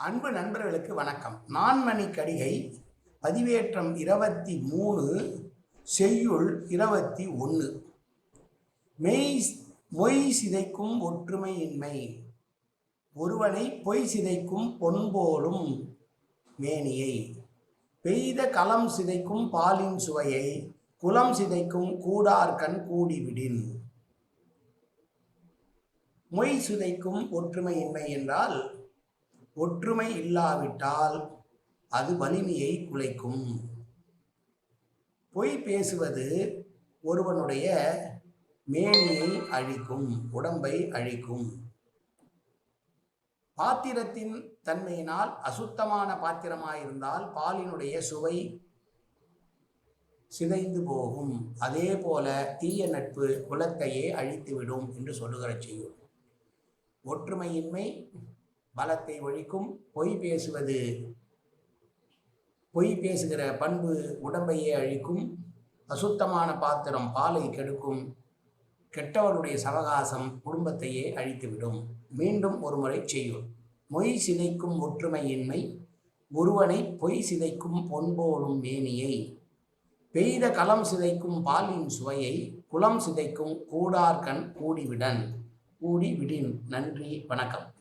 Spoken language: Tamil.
அன்பு நண்பர்களுக்கு வணக்கம். நான்மணி கடிகை பதிவேற்றம் இருபத்தி மூணு செய்யுள் இருபத்தி ஒன்று. மெய் மொய் சிதைக்கும் ஒற்றுமையின்மை. ஒருவனை பொய் சிதைக்கும் பொன்போலும் மேனியை. பெய்த களம் சிதைக்கும் பாலின் சுவையை. குலம் சிதைக்கும் கூடார்கண் கூடிவிடின். மொய் சிதைக்கும் ஒற்றுமையின்மை என்றால் ஒற்றுமை இல்லாவிட்டால் அது வலிமையை குலைக்கும். பொய் பேசுவது ஒருவனுடைய மேனியை அழிக்கும் உடம்பை அழிக்கும். பாத்திரத்தின் தன்மையினால் அசுத்தமான பாத்திரமாயிருந்தால் பாலினுடைய சுவை சிதைந்து போகும். அதே போல தீய நட்பு குலத்தையே அழித்துவிடும் என்று சொல்லுகிற செய்யும் ஒற்றுமையின்மை பலத்தை ஒழிக்கும் பொய் பேசுவது. பொய் பேசுகிற பண்பு உடம்பையே அழிக்கும். அசுத்தமான பாத்திரம் பாலை கெடுக்கும். கெட்டவருடைய சவகாசம் குடும்பத்தையே அழித்துவிடும். மீண்டும் ஒருமுறை செய்யும் மொய் சிதைக்கும் ஒற்றுமையின்மை ஒருவனை பொய் சிதைக்கும் பொன்போலும் மேனியை. பெய்த களம் சிதைக்கும் பாலின் சுவையை குலம் சிதைக்கும் கூடார்கண் கூடிவிடன். கூடிவிடின். நன்றி வணக்கம்.